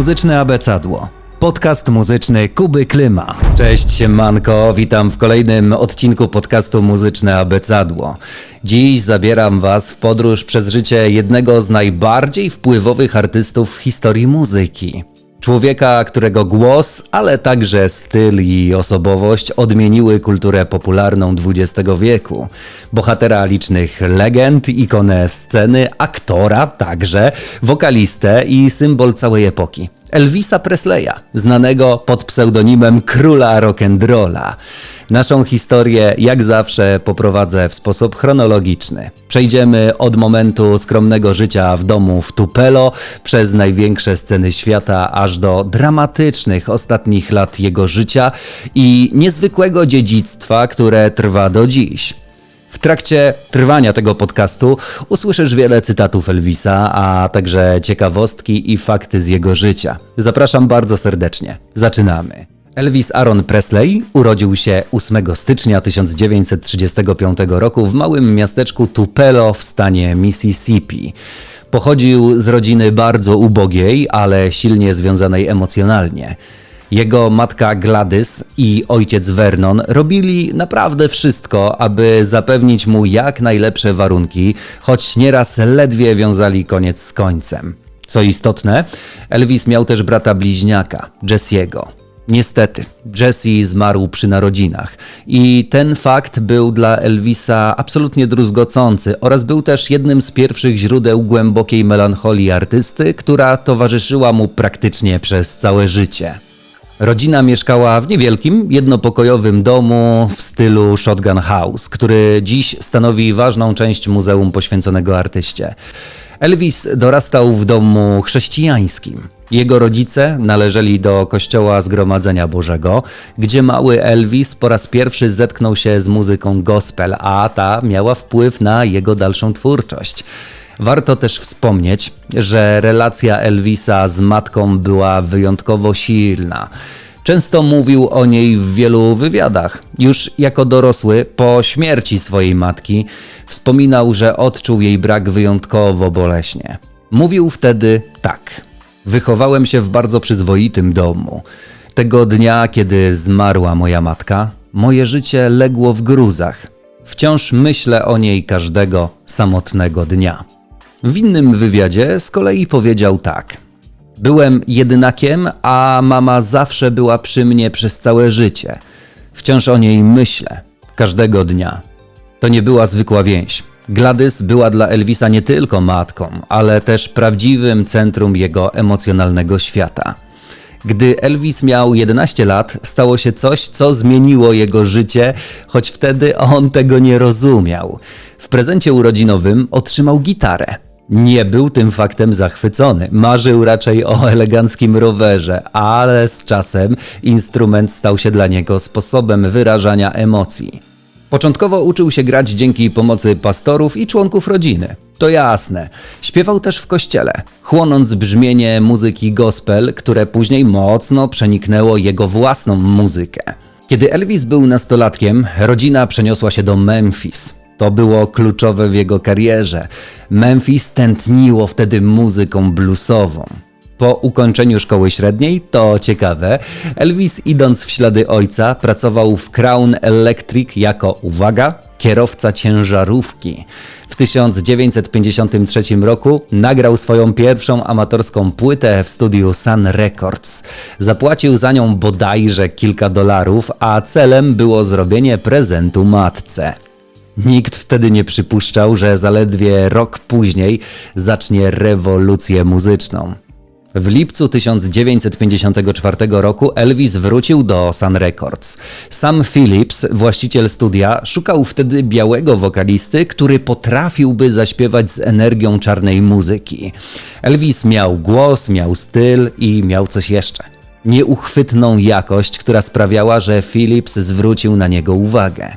Muzyczne abecadło. Podcast muzyczny Kuby Klima. Cześć siemanko, witam w kolejnym odcinku podcastu Muzyczne abecadło. Dziś zabieram was w podróż przez życie jednego z najbardziej wpływowych artystów w historii muzyki. Człowieka, którego głos, ale także styl i osobowość odmieniły kulturę popularną XX wieku. Bohatera licznych legend, ikonę sceny, aktora także, wokalistę i symbol całej epoki. Elvisa Presleya, znanego pod pseudonimem Króla Rock'n'Rolla. Naszą historię, jak zawsze, poprowadzę w sposób chronologiczny. Przejdziemy od momentu skromnego życia w domu w Tupelo, przez największe sceny świata, aż do dramatycznych ostatnich lat jego życia i niezwykłego dziedzictwa, które trwa do dziś. W trakcie trwania tego podcastu usłyszysz wiele cytatów Elvisa, a także ciekawostki i fakty z jego życia. Zapraszam bardzo serdecznie. Zaczynamy. Elvis Aaron Presley urodził się 8 stycznia 1935 roku w małym miasteczku Tupelo w stanie Mississippi. Pochodził z rodziny bardzo ubogiej, ale silnie związanej emocjonalnie. Jego matka Gladys i ojciec Vernon robili naprawdę wszystko, aby zapewnić mu jak najlepsze warunki, choć nieraz ledwie wiązali koniec z końcem. Co istotne, Elvis miał też brata bliźniaka, Jesse'ego. Niestety, Jesse zmarł przy narodzinach i ten fakt był dla Elvisa absolutnie druzgocący oraz był też jednym z pierwszych źródeł głębokiej melancholii artysty, która towarzyszyła mu praktycznie przez całe życie. Rodzina mieszkała w niewielkim, jednopokojowym domu w stylu Shotgun House, który dziś stanowi ważną część muzeum poświęconego artyście. Elvis dorastał w domu chrześcijańskim. Jego rodzice należeli do Kościoła Zgromadzenia Bożego, gdzie mały Elvis po raz pierwszy zetknął się z muzyką gospel, a ta miała wpływ na jego dalszą twórczość. Warto też wspomnieć, że relacja Elvisa z matką była wyjątkowo silna. Często mówił o niej w wielu wywiadach. Już jako dorosły, po śmierci swojej matki, wspominał, że odczuł jej brak wyjątkowo boleśnie. Mówił wtedy tak. Wychowałem się w bardzo przyzwoitym domu. Tego dnia, kiedy zmarła moja matka, moje życie legło w gruzach. Wciąż myślę o niej każdego samotnego dnia. W innym wywiadzie z kolei powiedział tak. Byłem jedynakiem, a mama zawsze była przy mnie przez całe życie. Wciąż o niej myślę, każdego dnia. To nie była zwykła więź. Gladys była dla Elvisa nie tylko matką, ale też prawdziwym centrum jego emocjonalnego świata. Gdy Elvis miał 11 lat, stało się coś, co zmieniło jego życie, choć wtedy on tego nie rozumiał. W prezencie urodzinowym otrzymał gitarę. Nie był tym faktem zachwycony. Marzył raczej o eleganckim rowerze, ale z czasem instrument stał się dla niego sposobem wyrażania emocji. Początkowo uczył się grać dzięki pomocy pastorów i członków rodziny. To jasne. Śpiewał też w kościele, chłonąc brzmienie muzyki gospel, które później mocno przeniknęło jego własną muzykę. Kiedy Elvis był nastolatkiem, rodzina przeniosła się do Memphis. To było kluczowe w jego karierze. Memphis tętniło wtedy muzyką bluesową. Po ukończeniu szkoły średniej, to ciekawe, Elvis idąc w ślady ojca pracował w Crown Electric jako, uwaga, kierowca ciężarówki. W 1953 roku nagrał swoją pierwszą amatorską płytę w studiu Sun Records. Zapłacił za nią bodajże kilka dolarów, a celem było zrobienie prezentu matce. Nikt wtedy nie przypuszczał, że zaledwie rok później zacznie rewolucję muzyczną. W lipcu 1954 roku Elvis wrócił do Sun Records. Sam Phillips, właściciel studia, szukał wtedy białego wokalisty, który potrafiłby zaśpiewać z energią czarnej muzyki. Elvis miał głos, miał styl i miał coś jeszcze. Nieuchwytną jakość, która sprawiała, że Phillips zwrócił na niego uwagę.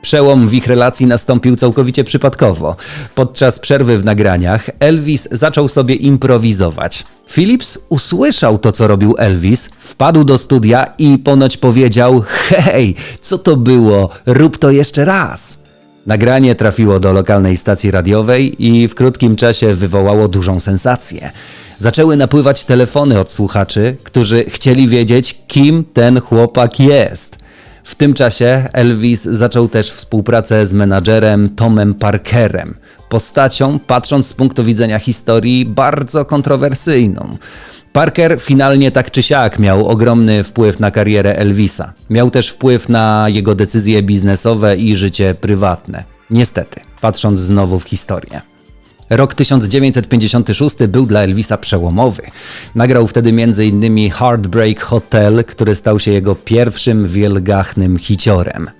Przełom w ich relacji nastąpił całkowicie przypadkowo. Podczas przerwy w nagraniach Elvis zaczął sobie improwizować. Phillips usłyszał to, co robił Elvis, wpadł do studia i ponoć powiedział: Hej, co to było? Rób to jeszcze raz. Nagranie trafiło do lokalnej stacji radiowej i w krótkim czasie wywołało dużą sensację. Zaczęły napływać telefony od słuchaczy, którzy chcieli wiedzieć, kim ten chłopak jest. W tym czasie Elvis zaczął też współpracę z menadżerem Tomem Parkerem, postacią, patrząc z punktu widzenia historii, bardzo kontrowersyjną. Parker finalnie tak czy siak miał ogromny wpływ na karierę Elvisa. Miał też wpływ na jego decyzje biznesowe i życie prywatne. Niestety, patrząc znowu w historię. Rok 1956 był dla Elvisa przełomowy. Nagrał wtedy m.in. Heartbreak Hotel, który stał się jego pierwszym wielgachnym hiciorem.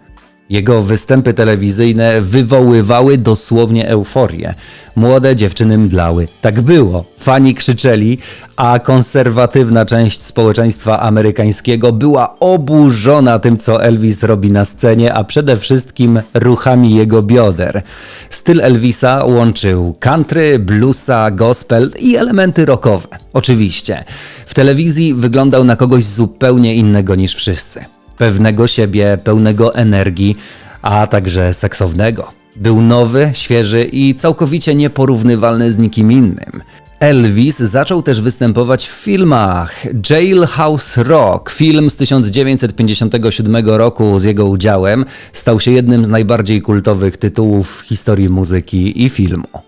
Jego występy telewizyjne wywoływały dosłownie euforię. Młode dziewczyny mdlały. Tak było. Fani krzyczeli, a konserwatywna część społeczeństwa amerykańskiego była oburzona tym, co Elvis robi na scenie, a przede wszystkim ruchami jego bioder. Styl Elvisa łączył country, bluesa, gospel i elementy rockowe. Oczywiście. W telewizji wyglądał na kogoś zupełnie innego niż wszyscy pewnego siebie, pełnego energii, a także seksownego. Był nowy, świeży i całkowicie nieporównywalny z nikim innym. Elvis zaczął też występować w filmach. Jailhouse Rock, film z 1957 roku z jego udziałem, stał się jednym z najbardziej kultowych tytułów w historii muzyki i filmu.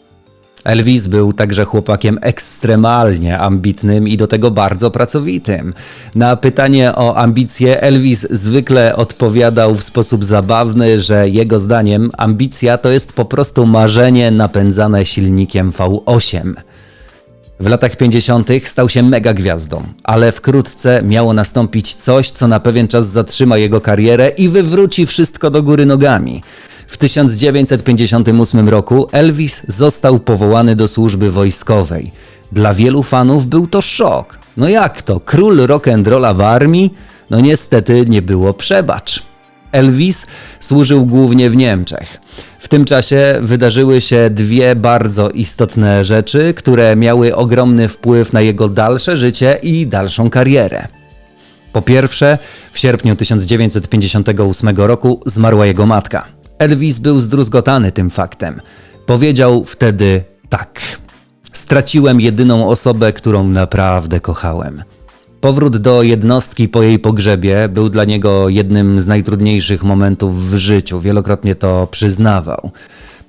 Elvis był także chłopakiem ekstremalnie ambitnym i do tego bardzo pracowitym. Na pytanie o ambicje Elvis zwykle odpowiadał w sposób zabawny, że jego zdaniem ambicja to jest po prostu marzenie napędzane silnikiem V8. W latach 50. stał się mega gwiazdą, ale wkrótce miało nastąpić coś, co na pewien czas zatrzyma jego karierę i wywróci wszystko do góry nogami. W 1958 roku Elvis został powołany do służby wojskowej. Dla wielu fanów był to szok. No jak to? Król rock'n'rolla w armii? No niestety nie było przebacz. Elvis służył głównie w Niemczech. W tym czasie wydarzyły się dwie bardzo istotne rzeczy, które miały ogromny wpływ na jego dalsze życie i dalszą karierę. Po pierwsze, w sierpniu 1958 roku zmarła jego matka. Elvis był zdruzgotany tym faktem. Powiedział wtedy tak. Straciłem jedyną osobę, którą naprawdę kochałem. Powrót do jednostki po jej pogrzebie był dla niego jednym z najtrudniejszych momentów w życiu, wielokrotnie to przyznawał.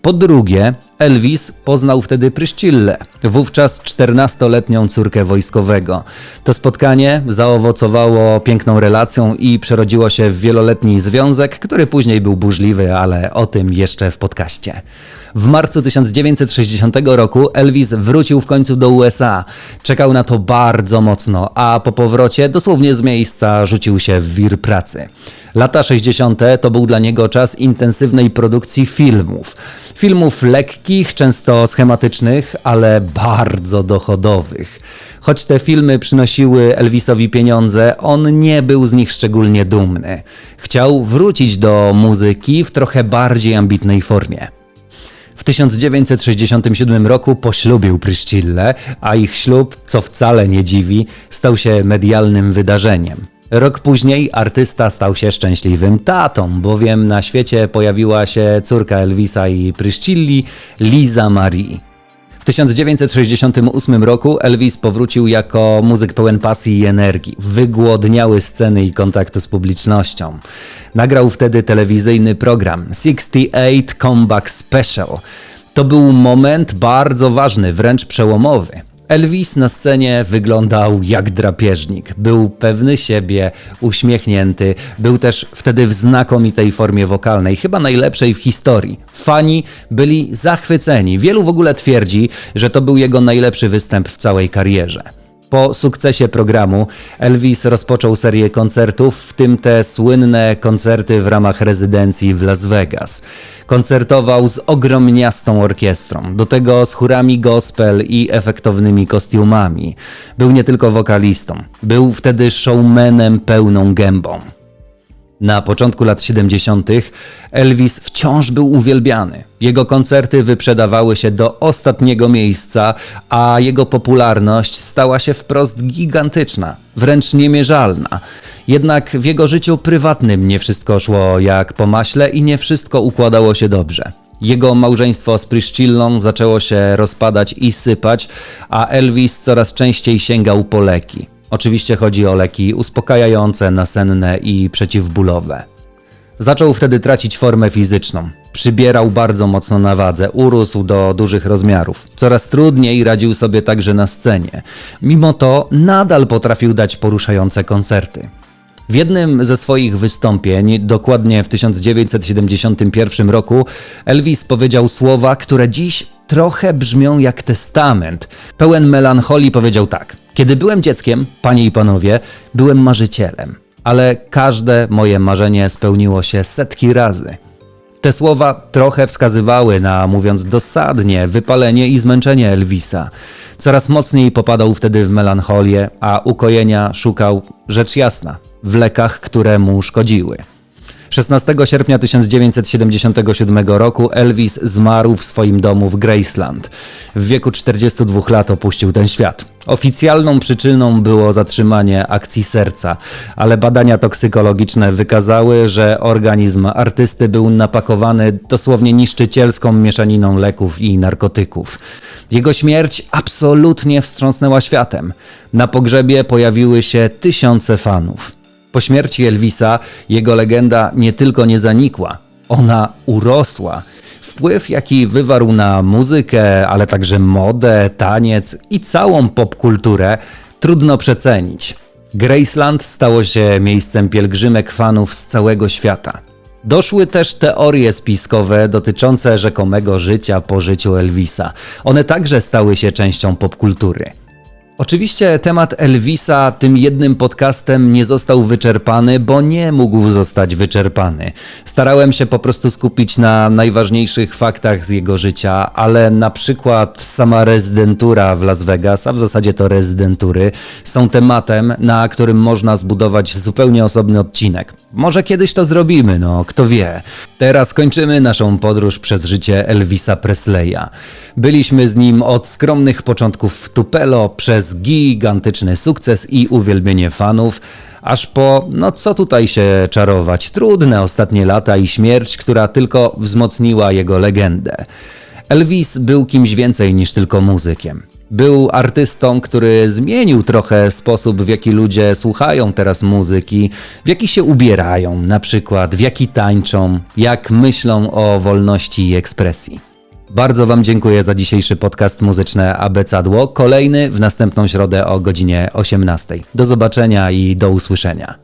Po drugie, Elvis poznał wtedy Pryszcillę, wówczas 14-letnią córkę wojskowego. To spotkanie zaowocowało piękną relacją i przerodziło się w wieloletni związek, który później był burzliwy, ale o tym jeszcze w podcaście. W marcu 1960 roku Elvis wrócił w końcu do USA. Czekał na to bardzo mocno, a po powrocie dosłownie z miejsca rzucił się w wir pracy. Lata 60. to był dla niego czas intensywnej produkcji filmów. Filmów lekkich, często schematycznych, ale bardzo dochodowych. Choć te filmy przynosiły Elvisowi pieniądze, on nie był z nich szczególnie dumny. Chciał wrócić do muzyki w trochę bardziej ambitnej formie. W 1967 roku poślubił Pryszcillę, a ich ślub, co wcale nie dziwi, stał się medialnym wydarzeniem. Rok później artysta stał się szczęśliwym tatą, bowiem na świecie pojawiła się córka Elvisa i Pryszcilli, Liza Marie. W 1968 roku Elvis powrócił jako muzyk pełen pasji i energii. Wygłodniały sceny i kontaktu z publicznością. Nagrał wtedy telewizyjny program 68 Comeback Special. To był moment bardzo ważny, wręcz przełomowy. Elvis na scenie wyglądał jak drapieżnik. Był pewny siebie, uśmiechnięty. Był też wtedy w znakomitej formie wokalnej, chyba najlepszej w historii. Fani byli zachwyceni. Wielu w ogóle twierdzi, że to był jego najlepszy występ w całej karierze. Po sukcesie programu Elvis rozpoczął serię koncertów, w tym te słynne koncerty w ramach rezydencji w Las Vegas. Koncertował z ogromniastą orkiestrą, do tego z chórami gospel i efektownymi kostiumami. Był nie tylko wokalistą, był wtedy showmanem pełną gębą. Na początku lat 70. Elvis wciąż był uwielbiany. Jego koncerty wyprzedawały się do ostatniego miejsca, a jego popularność stała się wprost gigantyczna, wręcz niemierzalna. Jednak w jego życiu prywatnym nie wszystko szło jak po maśle i nie wszystko układało się dobrze. Jego małżeństwo z Priscillą zaczęło się rozpadać i sypać, a Elvis coraz częściej sięgał po leki. Oczywiście chodzi o leki uspokajające, nasenne i przeciwbólowe. Zaczął wtedy tracić formę fizyczną. Przybierał bardzo mocno na wadze, urósł do dużych rozmiarów. Coraz trudniej radził sobie także na scenie. Mimo to nadal potrafił dać poruszające koncerty. W jednym ze swoich wystąpień, dokładnie w 1971 roku, Elvis powiedział słowa, które dziś trochę brzmią jak testament. Pełen melancholii powiedział tak: Kiedy byłem dzieckiem, panie i panowie, byłem marzycielem, ale każde moje marzenie spełniło się setki razy. Te słowa trochę wskazywały na, mówiąc dosadnie, wypalenie i zmęczenie Elvisa. Coraz mocniej popadał wtedy w melancholię, a ukojenia szukał, rzecz jasna, w lekach, które mu szkodziły. 16 sierpnia 1977 roku Elvis zmarł w swoim domu w Graceland. W wieku 42 lat opuścił ten świat. Oficjalną przyczyną było zatrzymanie akcji serca, ale badania toksykologiczne wykazały, że organizm artysty był napakowany dosłownie niszczycielską mieszaniną leków i narkotyków. Jego śmierć absolutnie wstrząsnęła światem. Na pogrzebie pojawiły się tysiące fanów. Po śmierci Elvisa jego legenda nie tylko nie zanikła, ona urosła. Wpływ, jaki wywarł na muzykę, ale także modę, taniec i całą popkulturę, trudno przecenić. Graceland stało się miejscem pielgrzymek fanów z całego świata. Doszły też teorie spiskowe dotyczące rzekomego życia po życiu Elvisa. One także stały się częścią popkultury. Oczywiście temat Elvisa tym jednym podcastem nie został wyczerpany, bo nie mógł zostać wyczerpany. Starałem się po prostu skupić na najważniejszych faktach z jego życia, ale na przykład sama rezydentura w Las Vegas, a w zasadzie to rezydentury, są tematem, na którym można zbudować zupełnie osobny odcinek. Może kiedyś to zrobimy, no kto wie. Teraz kończymy naszą podróż przez życie Elvisa Presleya. Byliśmy z nim od skromnych początków w Tupelo przez gigantyczny sukces i uwielbienie fanów, aż po, no co tutaj się czarować, trudne ostatnie lata i śmierć, która tylko wzmocniła jego legendę. Elvis był kimś więcej niż tylko muzykiem. Był artystą, który zmienił trochę sposób, w jaki ludzie słuchają teraz muzyki, w jaki się ubierają, na przykład, w jaki tańczą, jak myślą o wolności i ekspresji. Bardzo Wam dziękuję za dzisiejszy podcast muzyczne Abecadło. Kolejny w następną środę o godzinie 18. Do zobaczenia i do usłyszenia.